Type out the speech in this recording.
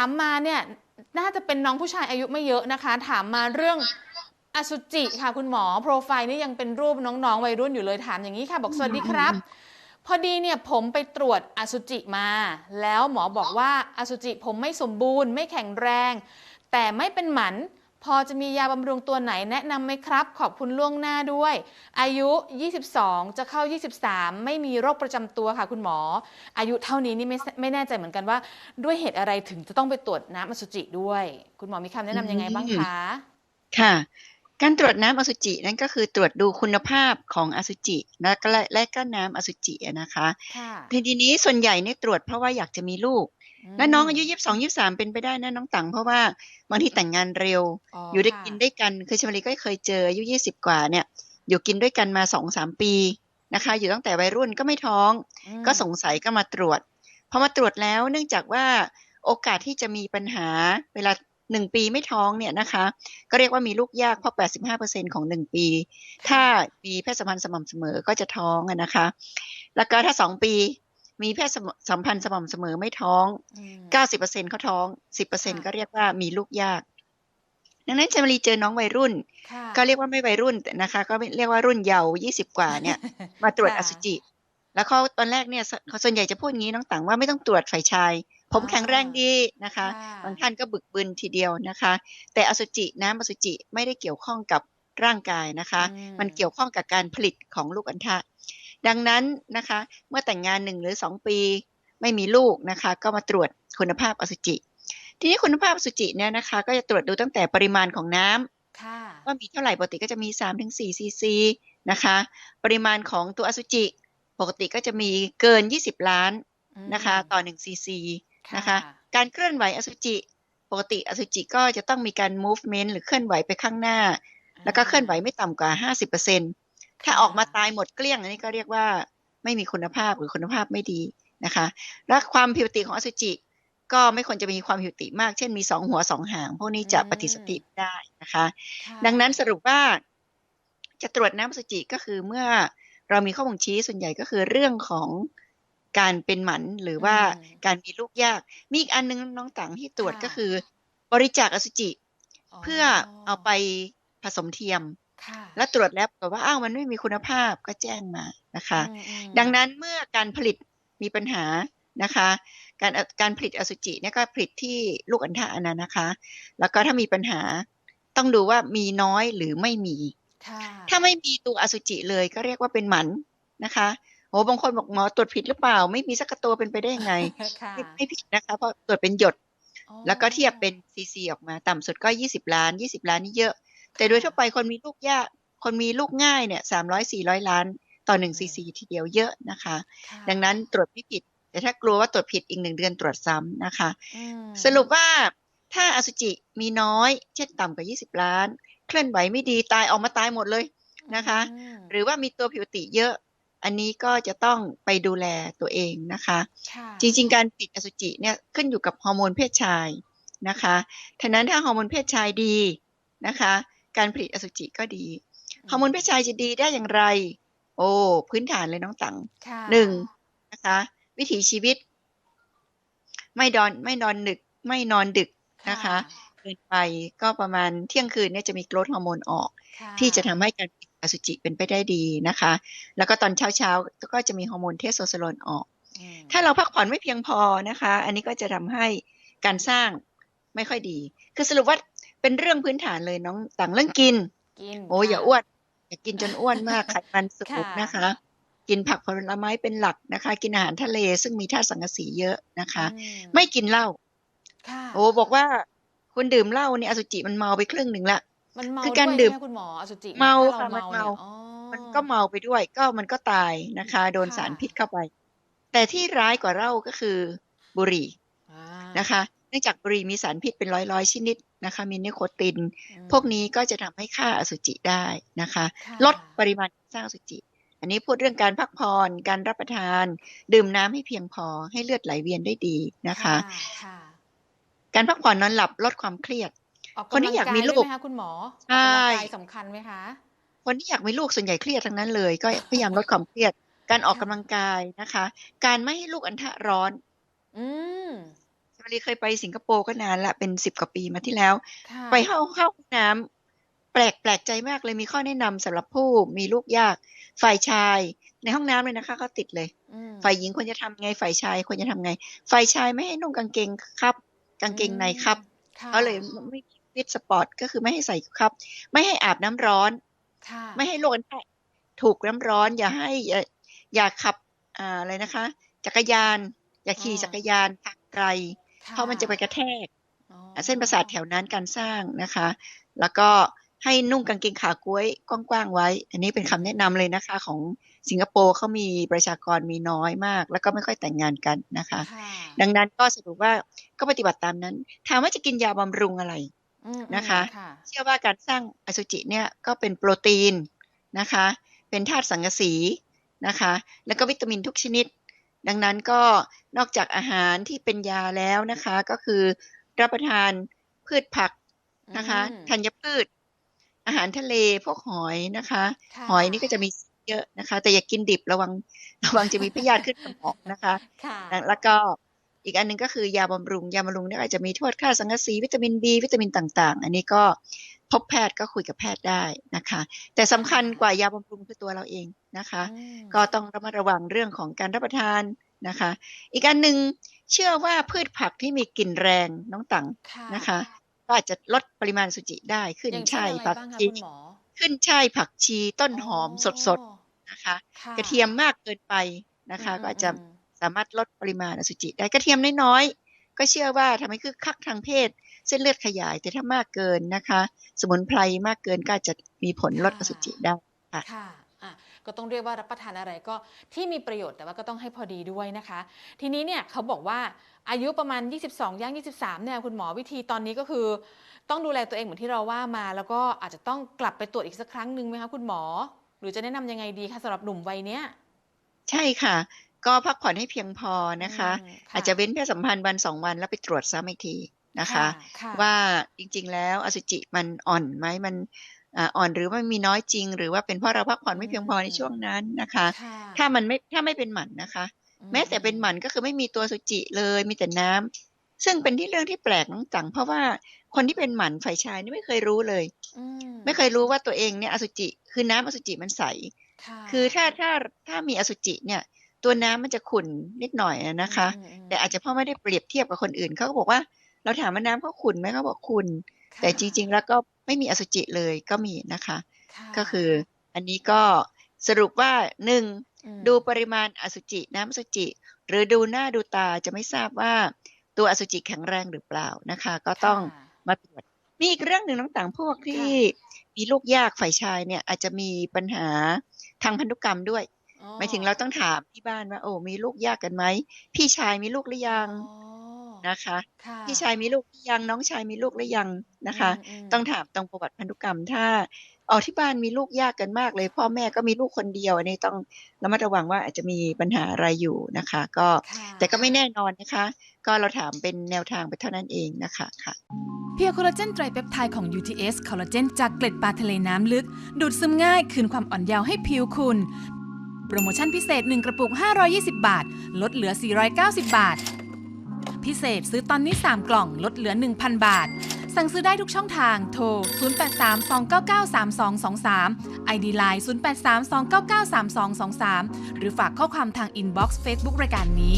ามมาเนี่ยน่าจะเป็นน้องผู้ชายอายุไม่เยอะนะคะ ถามมาเรื่องอสุจิค่ะคุณหมอโปรไฟล์นี่ยังเป็นรูปน้องๆวัยรุ่นอยู่เลยถามอย่างนี้ค่ะ บอกสวัสดีครับ พอดีเนี่ยผมไปตรวจอสุจิมา แล้วหมอบอกว่าอสุจิผมไม่สมบูรณ์ ไม่แข็งแรง แต่ไม่เป็นหมัน พอจะมียาบำรุงตัวไหนแนะนำไหมครับ ขอบคุณล่วงหน้าด้วย อายุ 22 จะเข้า 23 ไม่มีโรคประจำตัวค่ะคุณหมอ อายุเท่านี้นี่ไม่ไม่แน่ใจเหมือนกันว่า ด้วยเหตุอะไรถึงจะต้องไปตรวจน้ำอสุจิด้วย คุณหมอมีคำแนะนำยังไงบ้างคะ ค่ะ การตรวจน้ำอสุจินั่นก็คือตรวจดูคุณภาพของอสุจิและก็และก็น้ำอสุจิอะนะคะค่ะทีนี้ส่วนใหญ่เนี่ยตรวจเพราะว่าอยากจะมีลูก และน้องอายุยี่สิบสองยี่สามเป็นไปได้นะน้องตังเพราะว่าบางทีแต่งงานเร็ว อยู่ได้ค่ะกินด้วยกันคือชมรีก็เคยเจออายุยี่สิบกว่าเนี่ย อยู่กินด้วยกันมาสองสามปีนะคะ อยู่ตั้งแต่วัยรุ่นก็ไม่ท้องอืมก็สงสัยก็มาตรวจพอมาตรวจแล้วเนื่องจากว่าโอกาสที่จะมีปัญหาเวลาหนึ่งปีไม่ท้องเนี่ยนะคะ ก็เรียกว่ามีลูกยากเพราะ 85%ของหนึ่งปี ถ้ามีเพศสัมพันธ์สม่ำเสมอก็จะท้องอะนะคะ แล้วก็ถ้าสองปี มีเพศสัมพันธ์สม่ำเสมอไม่ท้องอืม90%เขาท้อง10%ค่ะก็เรียกว่ามีลูกยาก ดังนั้นเจมรีเจอน้องวัยรุ่นค่ะก็เรียกว่าไม่วัยรุ่นแต่นะคะ ก็เรียกว่ารุ่นเยาว์20กว่าเนี่ย มาตรวจค่ะอสุจิ แล้วเขาตอนแรกเนี่ยสเขาส่วนใหญ่จะพูดงี้น้องตังว่าไม่ต้องตรวจฝ่ายชาย ผมแข็งแรงดีนะคะค่ะบางท่านก็บึกบึนทีเดียวนะคะ แต่อสุจิน้ำอสุจิไม่ได้เกี่ยวข้องกับร่างกายนะคะอืมมันเกี่ยวข้องกับการผลิตของลูกอัณฑะ ดังนั้นนะคะเมื่อแต่งงานหนึ่งหรือสองปีไม่มีลูกนะคะก็มาตรวจคุณภาพอสุจิ ทีนี้คุณภาพอสุจิเนี่ยนะคะก็จะตรวจดูตั้งแต่ปริมาณของน้ำค่ะว่ามีเท่าไหร่ปกติก็จะมี 3-4ซีซีนะคะปริมาณของตัวอสุจิ ปกติก็จะมีเกิน 20 ล้านนะคะต่อ1ซีซีนะคะการเคลื่อนไหวอสุจิปกติอสุจิก็จะต้องมีการ movement หรือเคลื่อนไหวไปข้างหน้า แล้วก็เคลื่อนไหวไม่ต่ำกว่า 50% ถ้าออกมาตายหมดเกลี้ยงอันนี้ก็เรียกว่าไม่มีคุณภาพหรือคุณภาพไม่ดีนะคะ และความผิวติของอสุจิก็ไม่ควรจะมีความผิวติมาก เช่นมีสองหัวสองหาง พวกนี้จะปฏิสติไม่ได้นะคะค่ะดังนั้นสรุปว่าจะตรวจน้ำอสุจิก็คือเมื่อเรามีข้อบ่งชี้ส่วนใหญ่ก็คือเรื่องของการเป็นหมันหรือว่าอืมการมีลูกยาก มีอีกอันนึงน้องต่างที่ตรวจค่ะก็คือ บริจาคอสุจิ เพื่อเอาไปผสมเทียมค่ะ และตรวจแล้วปรากฏว่าอ้าวมันไม่มีคุณภาพก็แจ้งมานะคะอืมอืมดังนั้นเมื่อการผลิตมีปัญหานะคะ การการผลิตอสุจิเนี่ยก็ผลิตที่ลูกอัณฑะนะนะคะ แล้วก็ถ้ามีปัญหาต้องดูว่ามีน้อยหรือไม่มีค่ะถ้าไม่มีตัวอสุจิเลยก็เรียกว่าเป็นหมันนะคะโอ้บางคนบอกหมอตรวจผิดหรือเปล่า ไม่มีสักตัวเป็นไปได้ยังไงค่ะไม่ไม่ผิดนะคะ เพราะตรวจเป็นหยดอ๋อแล้วก็เทียบเป็นซีซีออกมา ต่ำสุดก็ 20 ล้าน 20 ล้านนี่เยอะ แต่โดยทั่วไปคนมีลูกยากคนมีลูกง่ายเนี่ย300 400ล้านต่อ1ซีซีทีเดียวเยอะนะคะค่ะดังนั้นตรวจไม่ผิด แต่ถ้ากลัวว่าตรวจผิดอีกหนึ่งเดือนตรวจซ้ำนะคะอืมสรุปว่าถ้าอสุจิมีน้อย เช่นต่ำกว่า20ล้าน เคลื่อนไหวไม่ดีตายออกมาตายหมดเลยนะคะอืมหรือว่ามีตัวผิวติเยอะ อันนี้ก็จะต้องไปดูแลตัวเองนะคะค่ะจริง ๆ การผลิตอสุจิเนี่ยขึ้นอยู่กับฮอร์โมนเพศชายนะคะฉะนั้นถ้าฮอร์โมนเพศชายดีนะคะ การผลิตอสุจิก็ดีฮอร์โมนเพศชายจะดีได้อย่างไร โอ้พื้นฐานเลยน้องตังค่ะหนึ่งนะคะ วิถีชีวิต ไม่ดอนไม่นอนดึก ไม่นอนดึกนะคะเกินไปก็ประมาณเที่ยงคืนเนี่ยจะมีโกรทฮอร์โมนออกค่ที่จะทำให้การผลิตอสุจิเป็นไปได้ดีนะคะ แล้วก็ตอนเช้าเช้าๆก็จะมีฮอร์โมนเทสโทสเตอโรนออกอืมถ้าเราพักผ่อนไม่เพียงพอนะคะ อันนี้ก็จะทำให้การสร้างไม่ค่อยดี คือสรุปว่า เป็นเรื่องพื้นฐานเลยน้องต่างเรื่องกิน กิน โอ้ยอย่าค่ะอ้วนอย่ากินจนอ้วนมากไขมันสูงค่ะนะคะ กินผักผลไม้เป็นหลักนะคะ กินอาหารทะเลซึ่งมีธาตุสังกะสีเยอะนะคะอืไม่กินเหล้าค่ะโอ้บอกว่าคุณดื่มเหล้าเนี่ยอสุจิมันเมาไปครึ่งหนึ่งละมันเมาคือการด้วยดื่มใช่ไหคุณหมออสุจิเมาถ้ค่ะเรามันเมาเนี่ยอ๋อมันก็เมาไปด้วย ก็มันก็ตายนะคะ โดนค่ะสารพิษเข้าไป แต่ที่ร้ายกว่าเหล้าก็คือบุหรี่อ่านะคะเนื่องจากบุหรี่มีสารพิษเป็นร้อยร้อยๆชนิดนะคะ มีนิโคตินอืมพวกนี้ก็จะทำให้ค่าอสุจิได้นะคะค่ะลดปริมาณการสร้างอสุจิ อันนี้พูดเรื่องการพักผ่อนการรับประทาน ดื่มน้ำให้เพียงพอให้เลือดไหลเวียนได้ดีนะคะค่ะการพักผ่อนนอนหลับลดความเครียดออกคนที่กำลังอยากมีด้ลูวยกไหมคะคุณหมอใช่ออกกำลังกายสำคัญไหมคะ คนที่อยากมีลูกส่วนใหญ่เครียดทั้งนั้นเลย ก็พยายามลดความเครียด การออกกำลังกายนะคะ การไม่ให้ลูกอัณฑะร้อน อื มใช่ไหมมารีเคยไปสิงคโปร์ก็นานละเป็นสิบกว่าปีมาที่แล้วค่ะไปเข้าเข้าห้องน้ำแปลกแปลกใจมากเลยมีข้อแนะนำสำหรับผู้มีลูกยาก ฝ่ายชายในห้องน้ำเลยนะคะเขาติดเลยอืมฝ่ายหญิงควรจะทำไงฝ่ายชายควรจะทำไง ฝ่ายชายไม่ให้นุ่งกางเกงครับ กางเกงในครับค่ะเขาเลยไม่ฟิตสปอร์ตก็คือไม่ให้ใส่ครับ ไม่ให้อาบน้ำร้อนค่ะไม่ให้โลกแพะถูกน้ำร้อน อย่าให้อย่าอย่าขับอ่าอะไรนะคะ จักรยาน อย่าขี่จักรยานทางไกลค่ เพราะมันจะไปกระแทกอ๋ออะเส้นประสาทแถวนั้นการสร้างนะคะ แล้วก็ให้นุ่งกางเกงขาก้วยกว้างๆไว้ อันนี้เป็นคำแนะนำเลยนะคะ ของสิงคโปร์เขามีประชากรมีน้อยมาก แล้วก็ไม่ค่อยแต่งงานกันนะคะค่ะดังนั้นก็สรุปว่าก็ปฏิบัติตามนั้น ถามว่าจะกินยาบำรุงอะไรอืมนะคะค่ะเชื่อว่าการสร้างอสุจิเนี่ยก็เป็นโปรตีนนะคะ เป็นธาตุสังกะสีนะคะ แล้วก็วิตามินทุกชนิด ดังนั้นก็นอกจากอาหารที่เป็นยาแล้วนะคะ ก็คือรับประทานพืชผักนะคะอืมธัญพืช อาหารทะเลพวกหอยนะคะค่ะหอยนี่ก็จะมีเยอะนะคะ แต่อย่ากินดิบระวังระวังจะมีพยาธิขึ้นสมองนะคะค่ะแล้วก็ อีกอันหนึงก็คือยาบำรุง ยาบำรุงเนี่ยอาจจะมีโทษค่าสังกะสีวิตามินบีวิตามินต่างๆ อันนี้ก็พบแพทย์ก็คุยกับแพทย์ได้นะคะ แต่สำคัญกว่ายาบำรุงคือตัวเราเองนะคะอืมก็ต้องระมัดระวังเรื่องของการรับประทานนะคะ อีกอันหนึ่งเชื่อว่าพืชผักที่มีกลิ่นแรงน้องตังค่ะนะคะ ก็อาจจะลดปริมาณสุจิได้ขึ้นอย่างเช่นช่ายอะไรผักบ้างคะชีคุณหมอขึ้นช่ายผักชีต้นหอมสดอ๋อๆนะคะค่กระเทียมมากเกินไปนะคะอืมก็อาจจะอืม สามารถลดปริมาณอสุจิได้กระเทียมน้อยๆก็เชื่อว่าทำให้คึกคักทางเพศ เส้นเลือดขยายแต่ถ้ามากเกินนะคะ สมุนไพรมากเกินก็อาจจะมีผลลดอสุจิได้ค่ะอะก็ต้องเรียกว่ารับประทานอะไรก็ที่มีประโยชน์แต่ว่าก็ต้องให้พอดีด้วยนะคะ ทีนี้เนี่ยเขาบอกว่าอายุประมาณ 22 ย่าง 23 เนี่ยคุณหมอวิธีตอนนี้ก็คือ ต้องดูแลตัวเองเหมือนที่เราว่ามา แล้วก็อาจจะต้องกลับไปตรวจอีกสักครั้งหนึ่งไหมคะคุณหมอ หรือจะแนะนำยังไงดีคะสำหรับหนุ่มวัยเนี้ยใช่ค่ะ ก็พักผ่อนให้เพียงพอนะคะอืมอาจจะเว้นเพศสัมพันธ์วันสองวันแล้วไปตรวจซ้ำอีกทีนะคะค่ะว่าจริงๆแล้วอสุจิมันอ่อนไหมมันอ่าอ่อนหรือว่ามีน้อยจริง หรือว่าเป็นเพราะเราพักผ่อนไม่เพียงพอในช่วงนั้นนะคะค่ะถ้ามันไม่ถ้าไม่เป็นหมันนะคะอืแม้แต่เป็นหมันก็คือไม่มีตัวอสุจิเลยมีแต่น้ำซึ่งเป็นที่เรื่องที่แปลกน้องจังเพราะว่าคนที่เป็นหมันฝ่ายชายนี่ไม่เคยรู้เลยอืมไม่เคยรู้ว่าตัวเองเนี่ยอสุจิคือน้ำอสุจิมันใสะคือถ้าถ้าถ้ามีอสุจิเนี่ย ตัวน้ำมันจะขุ่นนิดหน่อยอะนะคะอืมอืมแต่อาจจะเพราะไม่ได้เปรียบเทียบกับคนอื่นเขาก็บอกว่าเราถามว่าน้ำเขาขุ่นไหมเขาบอกขุ่นค่ะแต่จริง ๆ แล้วก็ไม่มีอสุจิเลยก็มีนะคะะก็คืออันนี้ก็สรุปว่าหนึ่งมดูปริมาณอสุจิน้ำอสุจิ หรือดูหน้าดูตาจะไม่ทราบว่าตัวอสุจิแข็งแรงหรือเปล่านะคะ ก็ต้องค่ะมาตรวจมีอีกเรื่องหนึ่งต่างๆพวกที่มีลูกยากฝ่ายชายเนี่ยอาจจะมีปัญหาทางพันธุกรรมด้วย อ๋อ หมายถึงเราต้องถามที่บ้านว่า โอ้ มีลูกยากกันไหม พี่ชายมีลูกหรือยังอ๋อนะคะ ค่ะ พี่ชายมีลูกหรือยัง น้องชายมีลูกหรือยังนะคะมมต้องถามตรงประวัติพันธุกรรม ถ้าเอาที่บ้านมีลูกยากกันมากเลย พ่อแม่ก็มีลูกคนเดียว อันนี้ต้องระมัดระวังว่าอาจจะมีปัญหาอะไรอยู่นะคะ ก็ ค่ะแต่ก็ไม่แน่นอนนะคะ ก็เราถามเป็นแนวทางไปเท่านั้นเองนะคะ ค่ะ เพียร์โคลลาเจนไตรเปปไทด์ของ UTS คอลลาเจนจากเกล็ดปลาทะเลน้ำลึก ดูดซึมง่ายคืนความอ่อนเยาว์ให้ผิวคุณ โปรโมชั่นพิเศษ 1 กระปุก 520 บาท ลดเหลือ 490 บาท พิเศษซื้อตอนนี้ 3 กล่อง ลดเหลือ 1,000 บาท สั่งซื้อได้ทุกช่องทาง โทร 0832993223 ID Line 0832993223 หรือฝากข้อความทางอินบ็อกซ์เฟซบุ๊กรายการนี้